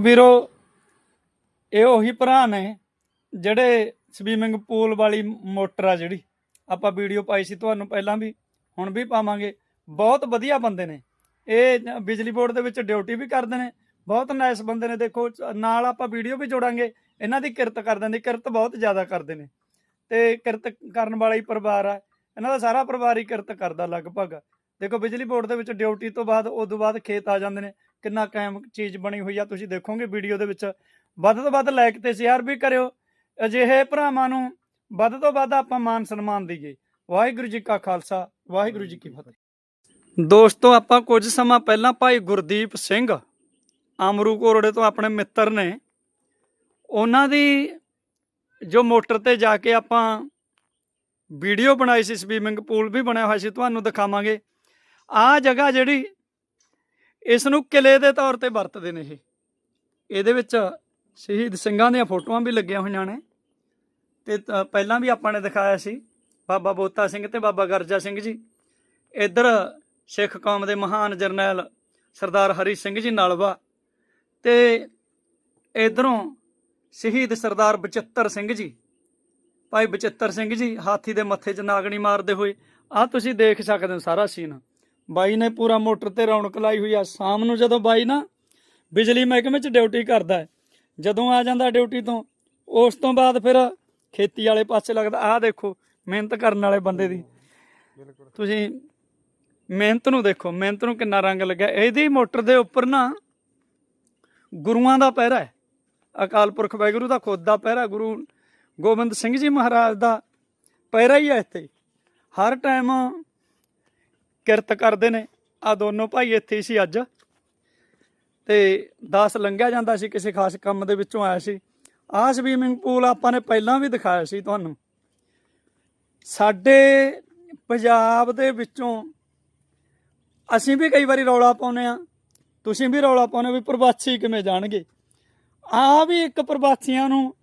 ਵੀਰੋ, ਇਹ ਉਹੀ ਭਰਾ ਨੇ ਜਿਹੜੇ ਸਵੀਮਿੰਗ ਪੂਲ ਵਾਲੀ ਮੋਟਰ ਆ ਜਿਹੜੀ। ਆਪਾਂ ਵੀਡੀਓ ਪਾਈ ਸੀ ਤੁਹਾਨੂੰ ਪਹਿਲਾਂ ਵੀ, ਹੁਣ ਵੀ ਪਾਵਾਂਗੇ। ਬਹੁਤ ਵਧੀਆ ਬੰਦੇ ਨੇ। ਇਹ ਜ- ਬਿਜਲੀ ਬੋਰਡ ਦੇ ਵਿੱਚ ਡਿਊਟੀ ਵੀ ਕਰਦੇ ਨੇ। ਬਹੁਤ ਨਾਈਸ ਬੰਦੇ ਨੇ। ਦੇਖੋ, ਨਾਲ ਆਪਾਂ ਵੀਡੀਓ ਵੀ ਜੋੜਾਂਗੇ। ਇਹਨਾਂ ਦੀ ਕਿਰਤ ਕਰਦੇ ਨੇ ਕਿਰਤ ਬਹੁਤ ਜ਼ਿਆਦਾ ਕਰਦੇ ਨੇ। ਤੇ ਕਿਰਤ ਕਰਨ ਵਾਲਾ ਹੀ ਪਰਿਵਾਰ ਆ। ਇਹਨਾਂ ਦਾ ਸਾਰਾ ਪਰਿਵਾਰ ਹੀ ਕਿਰਤ ਕਰਦਾ ਲਗਭਗ। ਦੇਖੋ, ਬਿਜਲੀ ਬੋਰਡ ਦੇ ਵਿੱਚ ਡਿਊਟੀ ਤੋਂ ਬਾਅਦ ਉਸ ਤੋਂ ਬਾਅਦ ਖੇਤ ਆ ਜਾਂਦੇ ਨੇ। ਕਿੰਨਾ ਕਾਇਮ ਚੀਜ਼ ਬਣੀ ਹੋਈ ਆ, ਤੁਸੀਂ ਦੇਖੋਗੇ ਵੀਡੀਓ ਦੇ ਵਿੱਚ। ਵੱਧ ਤੋਂ ਵੱਧ ਲਾਈਕ ਤੇ ਸ਼ੇਅਰ ਵੀ ਕਰਿਓ। ਅਜਿਹੇ ਭਰਾਵਾਂ ਨੂੰ ਵੱਧ ਤੋਂ ਵੱਧ ਆਪਾਂ ਮਾਨ ਸਨਮਾਨ ਦਈਏ। ਵਾਹਿਗੁਰੂ ਜੀ ਕਾ ਖਾਲਸਾ, ਵਾਹਿਗੁਰੂ ਜੀ ਕੀ ਫਤਿਹ। ਦੋਸਤੋ, ਆਪਾਂ ਕੁਝ ਸਮਾਂ ਪਹਿਲਾਂ ਭਾਈ ਗੁਰਦੀਪ ਸਿੰਘ ਅਮਰੂ ਕੋਰੜੇ ਤੋਂ ਆਪਣੇ ਮਿੱਤਰ ਨੇ। ਉਹਨਾਂ ਦੀ ਜੋ ਮੋਟਰ ਤੇ ਜਾ ਕੇ ਆਪਾਂ ਵੀਡੀਓ ਬਣਾਈ ਸੀ ਸਵੀਮਿੰਗ ਪੂਲ ਵੀ ਬਣਿਆ ਹੋਇਆ ਸੀ, ਤੁਹਾਨੂੰ ਦਿਖਾਵਾਂਗੇ। ਆਹ ਜਗ੍ਹਾ ਜਿਹੜੀ ਇਸ ਨੂੰ ਕਿਲੇ ਦੇ ਤੌਰ ਤੇ ਵਰਤਦੇ ਨੇ ਇਹ। ਇਹਦੇ ਵਿੱਚ ਸ਼ਹੀਦ ਸਿੰਘਾਂ ਦੀਆਂ ਫੋਟੋਆਂ ਵੀ ਲੱਗੀਆਂ ਹੋਈਆਂ ਨੇ। ਤੇ ਪਹਿਲਾਂ ਵੀ ਆਪਾਂ ਨੇ ਦਿਖਾਇਆ ਸੀ, ਬਾਬਾ ਬੋਤਾ ਸਿੰਘ ਤੇ ਬਾਬਾ ਗਰਜਾ ਸਿੰਘ ਜੀ। ਇੱਧਰ ਸਿੱਖ ਕੌਮ ਦੇ ਮਹਾਨ ਜਰਨੈਲ ਸਰਦਾਰ ਹਰੀ ਸਿੰਘ ਜੀ ਨਲਵਾ ਤੇ ਇਧਰੋਂ ਸ਼ਹੀਦ ਸਰਦਾਰ ਬਚਿੱਤਰ ਸਿੰਘ ਜੀ। ਭਾਈ ਬਚਿੱਤਰ ਸਿੰਘ ਜੀ ਹਾਥੀ ਦੇ ਮੱਥੇ 'ਚ ਨਾਗਣੀ ਮਾਰਦੇ ਹੋਏ। ਆ ਤੁਸੀਂ ਦੇਖ ਸਕਦੇ ਹੋ ਸਾਰਾ ਸੀਨ। ਬਾਈ ਨੇ ਪੂਰਾ ਮੋਟਰ ਤੇ ਰੌਣਕ ਲਾਈ ਹੋਈ ਆ। ਸ਼ਾਮ ਨੂੰ ਜਦੋਂ ਬਾਈ ਨਾ ਬਿਜਲੀ ਮਹਿਕਮੇ 'ਚ ਡਿਊਟੀ ਕਰਦਾ ਜਦੋਂ ਆ ਜਾਂਦਾ ਡਿਊਟੀ ਤੋਂ ਉਸ ਤੋਂ ਬਾਅਦ ਫਿਰ ਖੇਤੀ ਵਾਲੇ ਪਾਸੇ ਲੱਗਦਾ ਆਹ ਦੇਖੋ ਮਿਹਨਤ ਕਰਨ ਵਾਲੇ ਬੰਦੇ ਦੀ। ਤੁਸੀਂ ਮਿਹਨਤ ਨੂੰ ਦੇਖੋ ਮਿਹਨਤ ਨੂੰ ਕਿੰਨਾ ਰੰਗ ਲੱਗਿਆ। ਇਹਦੀ ਮੋਟਰ ਦੇ ਉੱਪਰ ਨਾ ਗੁਰੂਆਂ ਦਾ ਪਹਿਰਾ ਹੈ। ਅਕਾਲ ਪੁਰਖ ਵਾਹਿਗੁਰੂ ਦਾ ਖੁਦ ਦਾ ਪਹਿਰਾ ਗੁਰੂ ਗੋਬਿੰਦ ਸਿੰਘ ਜੀ ਮਹਾਰਾਜ ਦਾ ਪਹਿਰਾ ਹੀ ਹੈ ਇੱਥੇ। ਹਰ ਟਾਈਮ ਕਿਰਤ ਕਰਦੇ ਨੇ। ਆ ਦੋਨੋਂ ਭਾਈ ਇੱਥੇ ਹੀ ਸੀ ਅੱਜ। ਤੇ 10 ਲੰਘਿਆ ਜਾਂਦਾ ਸੀ, ਕਿਸੇ ਖਾਸ ਕੰਮ ਦੇ ਵਿੱਚੋਂ ਆਇਆ ਸੀ। ਆਹ ਸਵੀਮਿੰਗ ਪੂਲ ਆਪਾਂ ਨੇ ਪਹਿਲਾਂ ਵੀ ਦਿਖਾਇਆ ਸੀ ਤੁਹਾਨੂੰ। ਸਾਡੇ ਪੰਜਾਬ ਦੇ ਵਿੱਚੋਂ ਅਸੀਂ ਵੀ ਕਈ ਵਾਰੀ ਰੌਲਾ ਪਾਉਨੇ ਆ ਤੁਸੀਂ ਵੀ ਰੌਲਾ ਪਾਉਨੇ ਵੀ ਪ੍ਰਵਾਸੀ ਕਿਵੇਂ ਜਾਣਗੇ। ਆ ਵੀ ਇੱਕ ਪ੍ਰਵਾਸੀਆਂ ਨੂੰ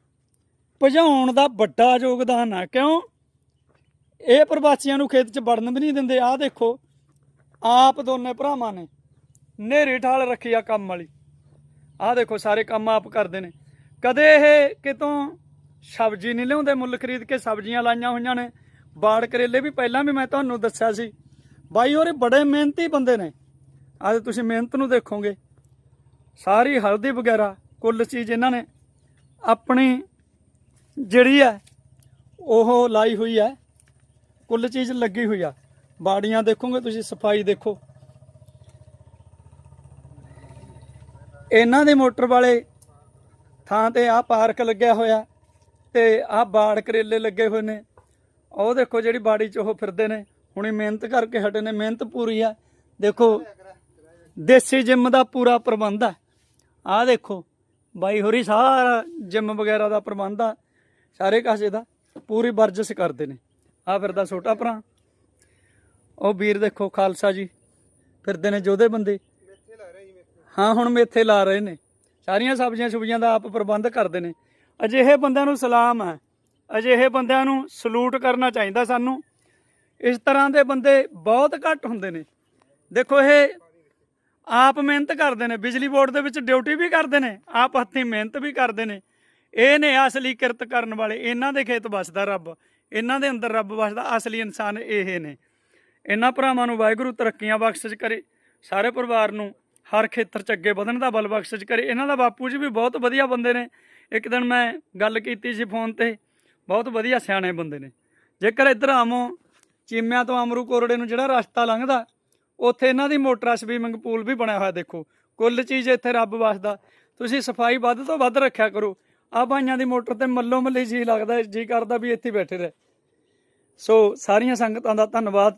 ਭਜਾਉਣ ਦਾ ਵੱਡਾ ਯੋਗਦਾਨ ਆ। ਕਿਉਂ? ਇਹ ਪ੍ਰਵਾਸੀਆਂ ਨੂੰ ਖੇਤ 'ਚ ਵੜਨ ਵੀ ਨਹੀਂ ਦਿੰਦੇ। ਆਹ ਦੇਖੋ ਆਪ ਦੋਨੇ ਭਰਾਵਾਂ ਨੇ ਨੇਰੀ ਠਾਲ ਰੱਖੀ ਆ ਕੰਮ ਵਾਲੀ। ਆਹ ਦੇਖੋ ਸਾਰੇ ਕੰਮ ਆਪ ਕਰਦੇ ਨੇ। ਕਦੇ ਇਹ ਕਿਤੋਂ ਸਬਜ਼ੀ ਨਹੀਂ ਲਿਆਉਂਦੇ, ਮੁੱਲ ਖਰੀਦ ਕੇ ਸਬਜ਼ੀਆਂ ਲਾਈਆਂ ਹੋਈਆਂ ਨੇ। ਬਾੜ ਕਰੇਲੇ ਵੀ ਪਹਿਲਾਂ ਵੀ ਮੈਂ ਤੁਹਾਨੂੰ ਦੱਸਿਆ ਸੀ। ਬਾਈ ਹੋਰੇ ਬੜੇ ਮਿਹਨਤੀ ਬੰਦੇ ਨੇ। ਅੱਜ ਤੁਸੀਂ ਮਿਹਨਤ ਨੂੰ ਦੇਖੋਗੇ। ਸਾਰੀ ਹਲਦੀ ਵਗੈਰਾ, ਕੁੱਲ ਚੀਜ਼ ਇਹਨਾਂ ਨੇ ਆਪਣੀ ਜਿਹੜੀ ਹੈ, ਉਹ ਲਾਈ ਹੋਈ ਹੈ। ਕੁੱਲ ਚੀਜ਼ ਲੱਗੀ ਹੋਈ ਆ। ਬਾੜੀਆਂ ਦੇਖੋਗੇ ਤੁਸੀਂ, ਸਫ਼ਾਈ ਦੇਖੋ। ਇਹਨਾਂ ਦੇ ਮੋਟਰ ਵਾਲੇ ਥਾਂ ਤੇ ਆ ਪਾਰਕ ਲੱਗਿਆ ਹੋਇਆ ਤੇ ਆ ਬਾੜ ਕਰੇਲੇ ਲੱਗੇ ਹੋਏ ਨੇ। ਉਹ ਦੇਖੋ ਜਿਹੜੀ ਬਾੜੀ 'ਚ ਉਹ ਫਿਰਦੇ ਨੇ। ਹੁਣੇ ਮਿਹਨਤ ਕਰਕੇ ਹਟੇ ਨੇ, ਮਿਹਨਤ ਪੂਰੀ ਆ। ਦੇਖੋ, ਦੇਸੀ ਜਿਮ ਦਾ ਪੂਰਾ ਪ੍ਰਬੰਧ ਆ। ਆ ਦੇਖੋ, ਬਾਈ ਹੋਰੀ ਸਾਰਾ ਜਿਮ ਵਗੈਰਾ ਦਾ ਪ੍ਰਬੰਧ ਆ। ਸਾਰੇ ਕਾਸੇ ਦਾ ਪੂਰੀ ਵਰਜਿਸ਼ ਕਰਦੇ ਨੇ। ਆ ਫਿਰਦਾ ਛੋਟਾ ਭਰਾ। ਉਹ ਵੀਰ ਦੇਖੋ, ਖਾਲਸਾ ਜੀ। ਫਿਰਦੇ ਨੇ ਜੋਧੇ ਬੰਦੇ। ਹਾਂ, ਹੁਣ ਮੇਥੇ ਲਾ ਰਹੇ ਨੇ। ਸਾਰੀਆਂ ਸਬਜ਼ੀਆਂ ਸੁਬਜ਼ੀਆਂ ਦਾ ਆਪ ਪ੍ਰਬੰਧ ਕਰਦੇ ਨੇ। ਅਜਿਹੇ ਬੰਦਿਆਂ ਨੂੰ ਸਲਾਮ ਹੈ। ਅਜਿਹੇ ਬੰਦਿਆਂ ਨੂੰ ਸਲੂਟ ਕਰਨਾ ਚਾਹੀਦਾ ਸਾਨੂੰ। ਇਸ ਤਰ੍ਹਾਂ ਦੇ ਬੰਦੇ ਬਹੁਤ ਘੱਟ ਹੁੰਦੇ ਨੇ। ਦੇਖੋ, ਇਹ ਆਪ ਮਿਹਨਤ ਕਰਦੇ ਨੇ। ਬਿਜਲੀ ਬੋਰਡ ਦੇ ਵਿੱਚ ਡਿਊਟੀ ਵੀ ਕਰਦੇ ਨੇ। ਆਪ ਹੱਥੀਂ ਮਿਹਨਤ ਵੀ ਕਰਦੇ ਨੇ। ਇਹ ਨੇ ਅਸਲੀ ਕਿਰਤ ਕਰਨ ਵਾਲੇ। ਇਹਨਾਂ ਦੇ ਖੇਤ ਵਸਦਾ ਰੱਬ। ਇਹਨਾਂ ਦੇ ਅੰਦਰ ਰੱਬ ਵਸਦਾ। ਅਸਲੀ ਇਨਸਾਨ ਇਹ ਨੇ। ਇਹਨਾਂ ਭਰਾਵਾਂ ਨੂੰ ਵਾਹਿਗੁਰੂ ਤਰੱਕੀਆਂ ਬਖਸ਼ਿਸ਼ ਕਰੇ, ਸਾਰੇ ਪਰਿਵਾਰ ਨੂੰ ਹਰ ਖੇਤਰ ਚ ਅੱਗੇ ਵਧਣ ਦਾ ਬਲ ਬਖਸ਼ਿਸ਼ ਕਰੇ। ਇਹਨਾਂ ਦਾ ਬਾਪੂ ਜੀ ਵੀ ਬਹੁਤ ਵਧੀਆ ਬੰਦੇ ਨੇ। ਇੱਕ ਦਿਨ ਮੈਂ ਗੱਲ ਕੀਤੀ ਸੀ ਫੋਨ ਤੇ, ਬਹੁਤ ਵਧੀਆ ਸਿਆਣੇ ਬੰਦੇ ਨੇ। ਜੇਕਰ ਇੱਧਰ ਆਵੋ ਚੀਮਿਆਂ ਤੋਂ ਅਮਰੂ ਕੋਰੜੇ ਨੂੰ ਜਿਹੜਾ ਰਸਤਾ ਲੰਘਦਾ, ਉੱਥੇ ਇਹਨਾਂ ਦੀ ਮੋਟਰਾਂ ਸਵੀਮਿੰਗ ਪੂਲ ਵੀ ਬਣਿਆ ਹੋਇਆ ਦੇਖੋ। ਕੁੱਲ ਚੀਜ਼ ਇੱਥੇ ਰੱਬ ਵਸਦਾ। ਤੁਸੀਂ ਸਫ਼ਾਈ ਵੱਧ ਤੋਂ ਵੱਧ ਰੱਖਿਆ ਕਰੋ। ਆ ਭਾਈਆਂ ਦੀ ਮੋਟਰ ਤੇ ਮੱਲੋ ਮੱਲੀ ਜੀ ਲੱਗਦਾ, ਜੀ ਕਰਦਾ ਵੀ ਇੱਥੇ ਬੈਠੇ ਰਹੇ। ਸੋ ਸਾਰੀਆਂ ਸੰਗਤਾਂ ਦਾ ਧੰਨਵਾਦ।